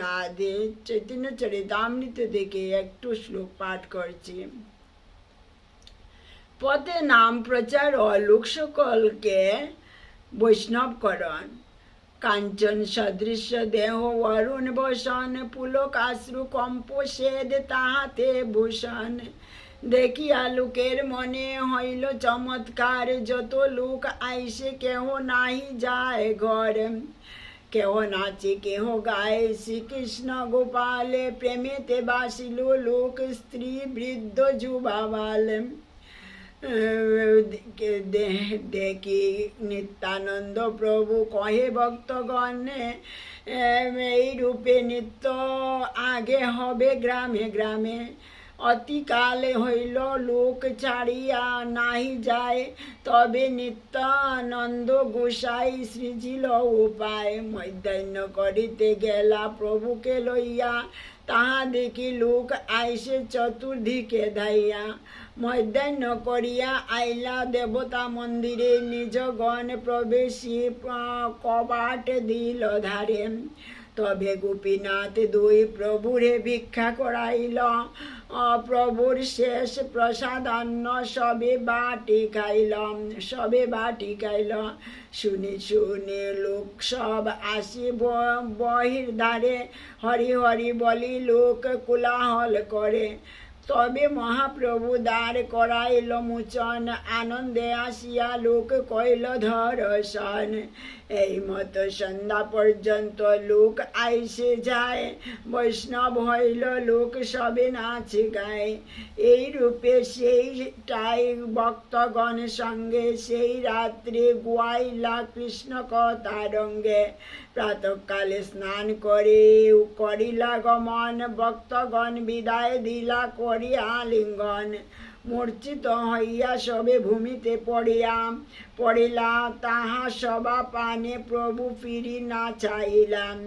রাধে চৈতন্য চরিতামৃত থেকে একটু শ্লোক পাঠ করছি। পথে নাম প্রচার ও লোক সকলকে বৈষ্ণবকরণ কাঞ্চন সদৃশ দেহ অরুণ বসন, পুলক আশ্রু কম্প সেদ তাহাতে ভূষণ। দেখিয়া লোকের মনে হইল চমৎকার, যত লোক আইসে কেহ নাহি যায় ঘর। কেহ নাচে, কেহ গায়ে। শ্রীকৃষ্ণ গোপালে প্রেমেতে বাসিল লোক, স্ত্রী, বৃদ্ধ যুবাবাল দেখি নিত্যানন্দ প্রভু কহে, ভক্তগণ, এই রূপে নিত্য আগে হবে গ্রামে গ্রামে। অতিকালে হইল লোক ছাড়িয়া নাহি যায়। তবে নিত্যানন্দ গোসাই সৃজিল উপায় মধ্যাহ্ন করিতে গেলা প্রভুকে লইয়া। তাহা দেখি লোক আইসে চতুর্দিকে ধাইয়া। মধ্যাহ্ন করিয়া আইলা দেবতা মন্দিরে নিজ গণ প্রবেশী কবাট দিল ধারে। তবে গোপীনাথ দুই প্রভুরে ভিক্ষা করাইল প্রভুর শেষ প্রসাদান্ন সবে বাটি খাইল সবে বাটি খাইল শুনি শুনি লোক সব আসি বহির ধারে হরি হরি বলি লোক কোলাহল করে। তবে মহাপ্রভু দ্বার করাইল মোচন, আনন্দে আসিয়া লোক কইল ধরসন এই মতো সন্ধ্যা পর্যন্ত লোক আইসে যায়। বৈষ্ণব হইল লোক সবে নাচ গায়। এই রূপে সেইটাই ভক্তগণ সঙ্গে সেই রাত্রে গুয়াইলা কৃষ্ণ কথারঙ্গে প্রাতকালে স্নান করে করিলা গমন, ভক্তগণ বিদায় দিলা করিয়া লিঙ্গন। মূর্ছিত হইয়া সবে ভূমিতে পড়িয়া, পড়িলা, তাহা সবা পানে প্রভু ফিরি না চাইলাম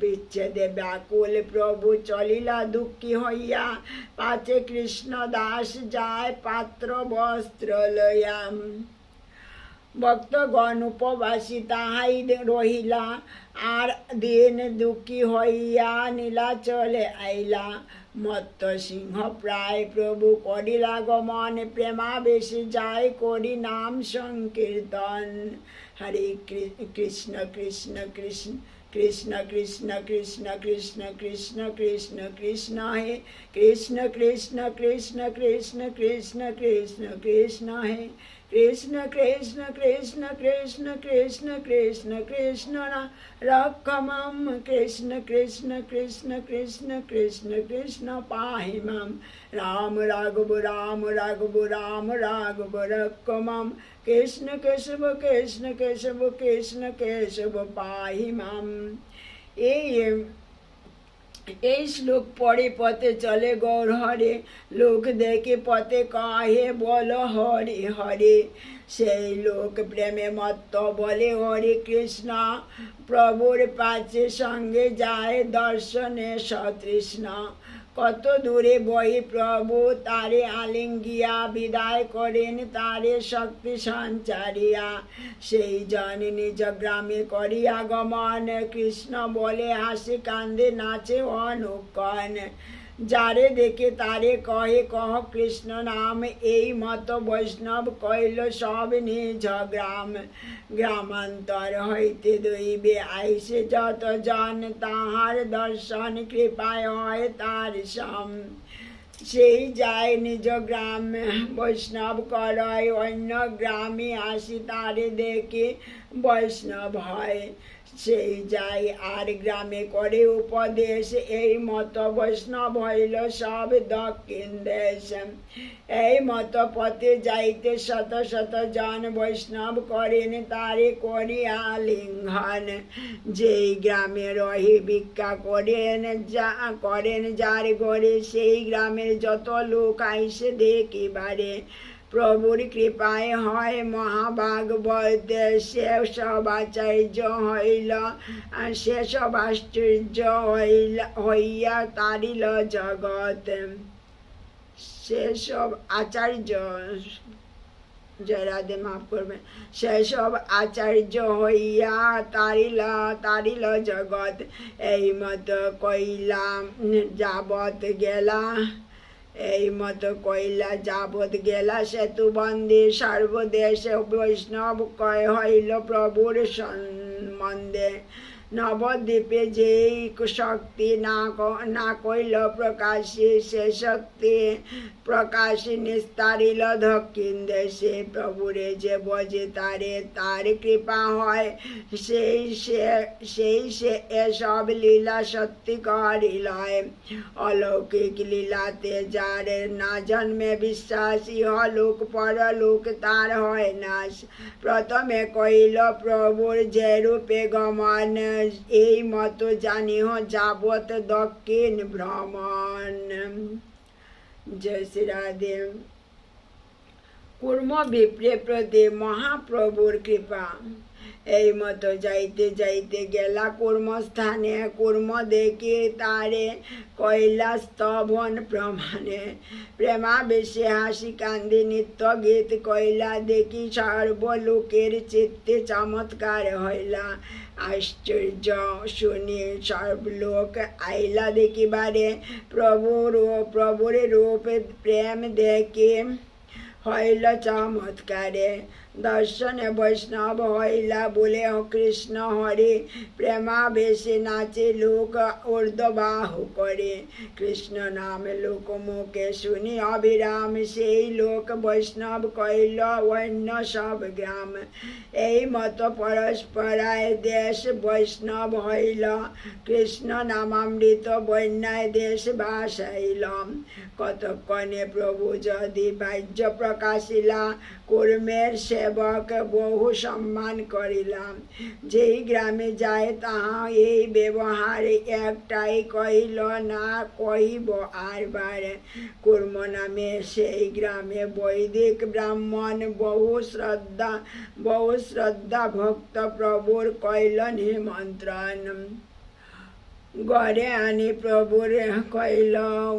বিচ্ছেদে ব্যাকুল প্রভু চলিলা দুঃখী হইয়া পাচে কৃষ্ণ দাস যায় পাত্র বস্ত্র লয়াম ভক্তগণ উপবাসী তাহাই রহিলা আর দিন দুঃখী হইয়া নীলাচলে আইলা মত্ত সিংহ প্রায় প্রভু করিলা গমন প্রেমাবেশে যায় করি নাম সংকীর্তন হরে কৃষ্ণ কৃষ্ণ কৃষ্ণ কৃষ্ণ কৃষ্ণ কৃষ্ণ কৃষ্ণ কৃষ্ণ কৃষ্ণ কৃষ্ণ হে কৃষ্ণ কৃষ্ণ কৃষ্ণ কৃষ্ণ কৃষ্ণ কৃষ্ণ কৃষ্ণ হে कृष्ण कृष्ण कृष्ण कृष्ण कृष्ण कृष्ण कृष्ण रक्षमं कृष्ण कृष्ण कृष्ण कृष्ण कृष्ण कृष्ण पाहि मम राम राघव राम राघव राम राघव रक्षमं कृष्ण केशव कृष्ण केशव कृष्ण केशव पाहि मम ये এই শ্লোক পড়ে পথে চলে গৌর হরে। লোক দেখে পথে কাহে বল হরে হরে। সেই লোক প্রেমে মত্ত বলে, হরে কৃষ্ণ, প্রভুর পাচে সঙ্গে যায় দর্শনে সতৃষ্ণ। কত দূরে বহি প্রভু, তারে আলিঙ্গিয়া বিদায় করেন, তারে শক্তি সঞ্চারিয়া। সেই জন নিজ গ্রামে করিয়া গমন কৃষ্ণ বলে হাসি কান্দে নাচে অনুকন। যারে দেখে তারে কহে, কহ কৃষ্ণ নাম, এই মত বৈষ্ণব কইল সব নিজ গ্রাম। গ্রামান্তর হইতে দইবে আইসে যত জন তাহার দর্শন কৃপায় হয় তার সম সেই যায় নিজ গ্রামে। বৈষ্ণব করয় অন্য গ্রামে আসি তারে দেখে। বৈষ্ণব হয়, সেই যাই আর গ্রামে করে উপদেশ, এই মত বৈষ্ণব হইল সব দক্ষিণ দেশ। এই মত পথে যাইতে শত শত জন বৈষ্ণব করেন, তারে করিয়া লিঙ্গন। যেই গ্রামে রহি ভিক্ষা করেন, যা করেন যার ঘরে, সেই গ্রামের যত লোক আইসে দেখিবারে। প্রভুর কৃপায় হয় মহাভাগবত সে সব আচার্য হইল সে সব আশ্চর্য হইল, হইয়া তারিল জগৎ। সে সব আচার্য জয় রাধে মাফ করবেন সেসব আচার্য হইয়া তারিল তারিল জগৎ, এই মতো কইলাম যাবত গেলা। এই মতো কইলা যাবত গেলা সেতু বন্দে সর্বদেশে বৈষ্ণব কয় হইল প্রভুর সম্বন্ধে নবদ্বীপে যেই শক্তি না না কইল প্রকাশে, সে শক্তি প্রকাশে নিস্তারিল দক্ষিণ দেশে। প্রভুরে যে বজে তারে, তার কৃপা হয়। সেই সে সেই সে এসব লীলা সত্যি করিলয় অলৌকিক লীলাতে যার না জন্মে বিশ্বাসী হলুক, পরলোক তার হয় না প্রথমে কইল প্রভুর যে রূপে গমন এই মতো জানিহ যাবত দক্ষিণ ভ্রমণ। জয় শ্রী রাধে। কুর্ম বিপ্রে প্রতি মহাপ্রভুর কৃপা। এই মতো যাইতে যাইতে গেলা কর্মস্থানে, কর্ম দেখি তারে কৈলাস্তবন প্রমাণে। প্রেমাবেশে হাসি কান্দি নিত্য গীত কইলা, দেখি সর্বলোকের চিত্তে চমৎকার হইলা। আশ্চর্য শুনি সর্বলোক আইলা দেখিবারে প্রভুর প্রভুর রূপ প্রেম দেখে হইল চমৎকারে। দর্শনে বৈষ্ণব হইলা বলে কৃষ্ণ হরে, প্রেমাবেশে নাচে লোক ঊর্ধ্ববাহু করে। কৃষ্ণ নাম লোক মুখে শুনি অবিরাম, সেই লোক বৈষ্ণব কইল অন্য সব গ্রাম, এই মতো পরস্পরায় দেশ বৈষ্ণব হইল। কৃষ্ণ নামামৃত বন্যায় দেশ বাসাইল কতক্ষণে প্রভু যদি বাহ্য প্রকাশিলা, কর্মের সেবক বহু সম্মান করিলাম। যেই গ্রামে যায় তাহা এই ব্যবহার একটাই কহিল, না কহিব আরবার কর্ম নামে সেই গ্রামে বৈদিক ব্রাহ্মণ বহু শ্রদ্ধা বহু শ্রদ্ধা ভক্ত প্রভুর কইল নিমন্ত্রণ। গড়ে আনি প্রভুর কইল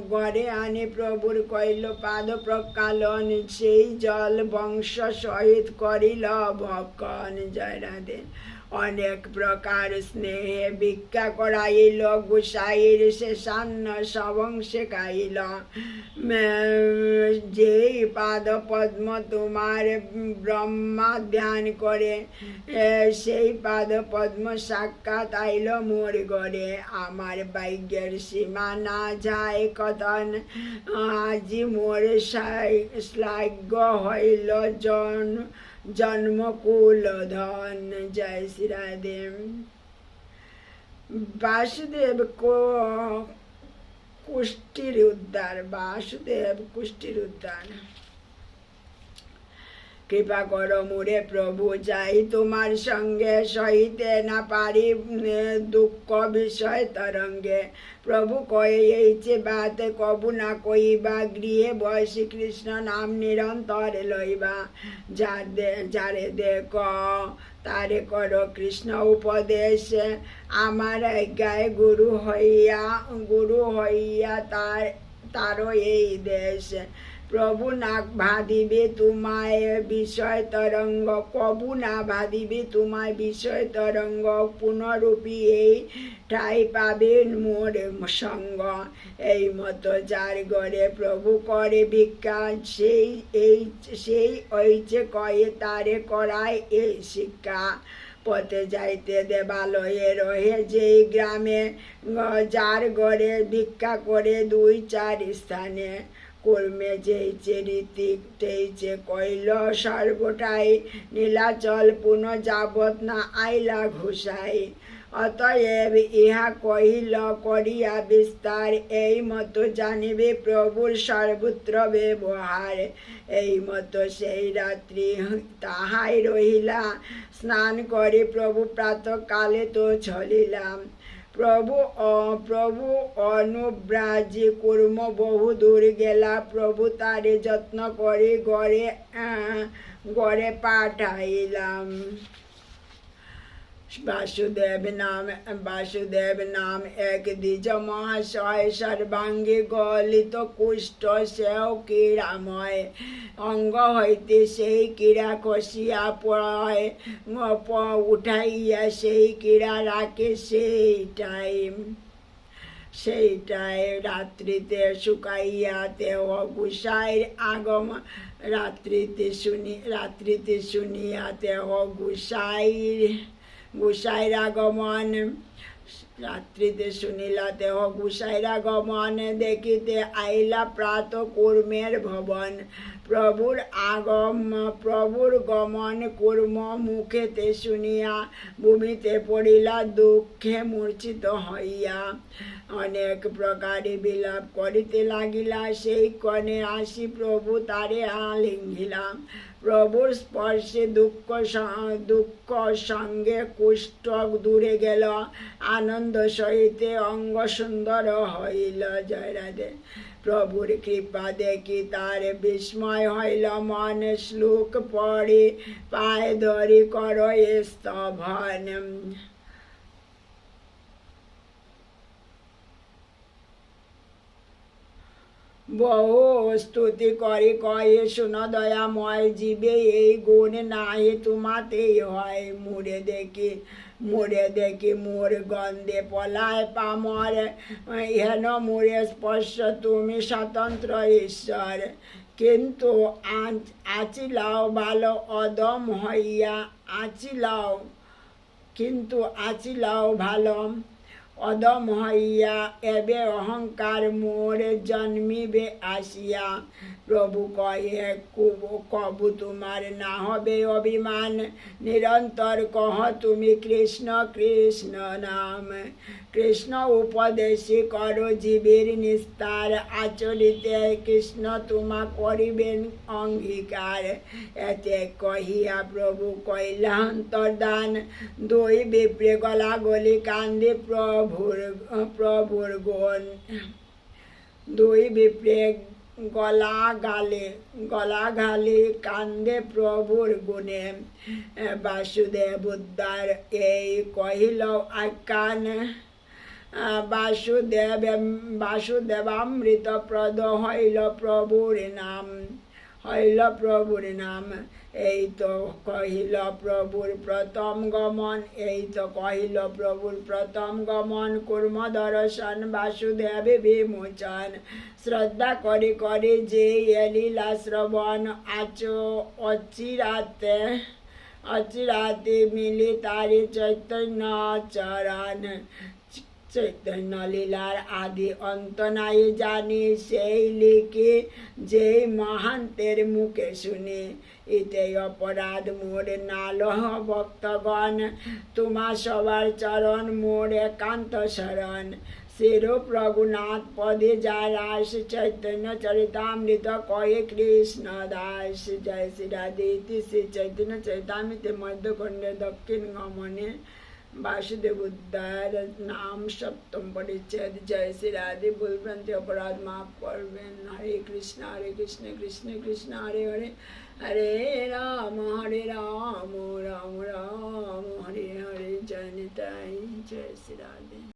গড়ে আনি প্রভুর কইল পাদ প্রকালন সেই জল বংশ সহিত করিল ভক্ষণ জয় রাধে অনেক প্রকার স্নেহে ভিক্ষা করাইল, গুসাইর সান্ন সবংশে খাইল। যেই পাদ পদ্ম তোমার ব্রহ্মা ধ্যান করে সেই পাদ পদ্ম সাক্ষাৎ আইল মোর গড়ে আমার ভাগ্যের সীমা না যায় কতন, আজি মোর শ্লাঘ্য হইল জন জন্মকুল ধন জয় শ্রীরাদেব বাসুদেব কো কুষ্টির উদ্ধার বাসুদেব কুষ্টির উদ্ধার। কৃপা করো মোরে প্রভু, যাই তোমার সঙ্গে সহিতে না পারি দুঃখ বিষয় তরঙ্গে। প্রভু কয়ে এইছে বাত কবু না কইবা, গৃহে বয়সী কৃষ্ণ নাম নিরন্তর লইবা। যার দে- যারে দেখ, তারে করো কৃষ্ণ উপদেশ। আমার গায়ে গুরু হইয়া গুরু হইয়া তার, তারও এই দেশ। প্রভু না ভাদিবে তোমায় বিষয় তরঙ্গ কবু না ভাদিবে তোমায় বিষয় তরঙ্গ, পুনরূপী এই ঠাই পাবেন মোর সঙ্গ। এই মতো যার গড়ে প্রভু করে ভিক্ষা সেই এই, সেই ঐচে কয়ে তারে করায় এই শিক্ষা। পথে যাইতে দেবালয়ে রহে যেই গ্রামে যার গড়ে ভিক্ষা করে দুই চার স্থানে। কর্মে যেইছে রীতি তেইছে কইল, সর্বটাই নীলাচল, পুনঃ যাবত না আইলা ঘুষাই। অতএব ইহা কহিল, করিয়া বিস্তার, এই মতো জানিবে প্রভুর সর্বত্র ব্যবহার। এই মতো সেই রাত্রি তাহাই রহিলা, স্নান করে প্রভু প্রাতকালে তো চলিলাম। প্রভু প্রভু অনুব্রাজে কর্ম বহু দূর গেলা। প্রভু তারে যত্ন করে গড়ে গড়ে পাঠাইলাম। বাসুদেব নাম বাসুদেব নাম এক দ্বিজ মহাশয় সর্বাঙ্গে গলিত কুষ্ঠ সেও ক্রীড়াময় অঙ্গ হইতে সেই ক্রীড়া খসিয়া পড়য় উঠাইয়া সেই ক্রীড়া রাখে সেইটাই সেইটাই রাত্রিতে শুকাইয়া দেহ গুসাইর আগম রাত্রিতে শুনি রাত্রিতে শুনিয়া দেহ গুসাইর গুসাইর আগমন রাত্রিতে শুনিলা দেহ গুসাইরা গমন দেখিতে আইলা প্রাত কর্মের ভবন। প্রভুর আগম, প্রভুর গমন কর্ম মুখেতে শুনিয়া ভূমিতে পড়িলা দুঃখে মূর্ছিত হইয়া। অনেক প্রকারে বিলাপ করিতে লাগিলা, সেই কণে আসি প্রভু তারে আলিঙ্গিলা। প্রভুর স্পর্শে দুঃখ দুঃখ সঙ্গে কুষ্ঠ দূরে গেল, আনন্দ সহিতে অঙ্গ সুন্দর হইল জয় রাধে প্রভুর কৃপা দেখি, তার বিস্ময় হইল মন শ্লোক পড়ি, পায় ধরি, কর স্তভন বহু স্তুতি করি, কয়ে, শুন দয়াময়, জীবে এই গুণ নাহি, তোমাতেই হয়, মুড়ে দেখি মুড়ে দেখি, মোর গন্ধে পলায় পামর। হেন মুড়ে স্পর্শ, তুমি স্বতন্ত্র ঈশ্বর। কিন্তু আচ- আচিলাও ভালো, অদম হইয়া আচিলাও, কিন্তু আচিলাও ভালো। অদম হইয়া, এবে অহংকার মোরে জন্মিবে আসিয়া। প্রভু কয়ে কুব- কবু তোমার না হবে অভিমান। নিরন্তর কহ তুমি কৃষ্ণ কৃষ্ণ নাম। কৃষ্ণ উপদেশে কর জীবের নিস্তার। আচলিতে কৃষ্ণ তোমা করিবেন অঙ্গীকার। এতে কহিয়া প্রভু কইলা অন্তর্দান দুই বিপ্রে গলা গলি কান্দে প্রভুর প্রভুর গুণ। দুই বিপ্রে গলা গালে গলা গালে কান্দে প্রভুর গুণে। বাসুদেব উদ্ধার এই কহিল আকান বাসুদেব বাসুদেবামৃত প্রদ হইল প্রভুর নাম। হইল প্রভুর নাম। এই তো কহিল প্রভুর প্রথম গমন, এই তো কহিল প্রভুর প্রথম গমন। কুর্ম দর্শন বাসুদেব বিমোচন, শ্রদ্ধা করে করে যে এলিলা শ্রবণ। আচ অচিরাতে অচিরাতে মিলি তারি চৈতন্য চরণ। চৈতন্য লীলার আদি অন্ত নাই জানি সেই লিখি, যেই মহান্তের মুখে শুনি। ইতে অপরাধ মোর নালহ ভক্তগণ, তোমা সবার চরণ মোর একান্ত শরণ। শিরূপ রঘুনাথ পদে যা রাস চৈতন্য চরিতামৃত কয়ে কৃষ্ণ দাস। জয় শ্রী রাধে শ্রী চৈতন্য চরিতামৃতে মধ্যখণ্ডে দক্ষিণ গমনে वासुदेव उद्धार नाम सप्तम परिच्छेद जय श्री राधे भूलभ्रांति अपराध माफ করবেন হরে কৃষ্ণ হরে কৃষ্ণ কৃষ্ণ কৃষ্ণ হরে হরে হরে রাম হরে রাম রাম রাম হরে হরে জয় নিতাই জয় শ্রী রাধে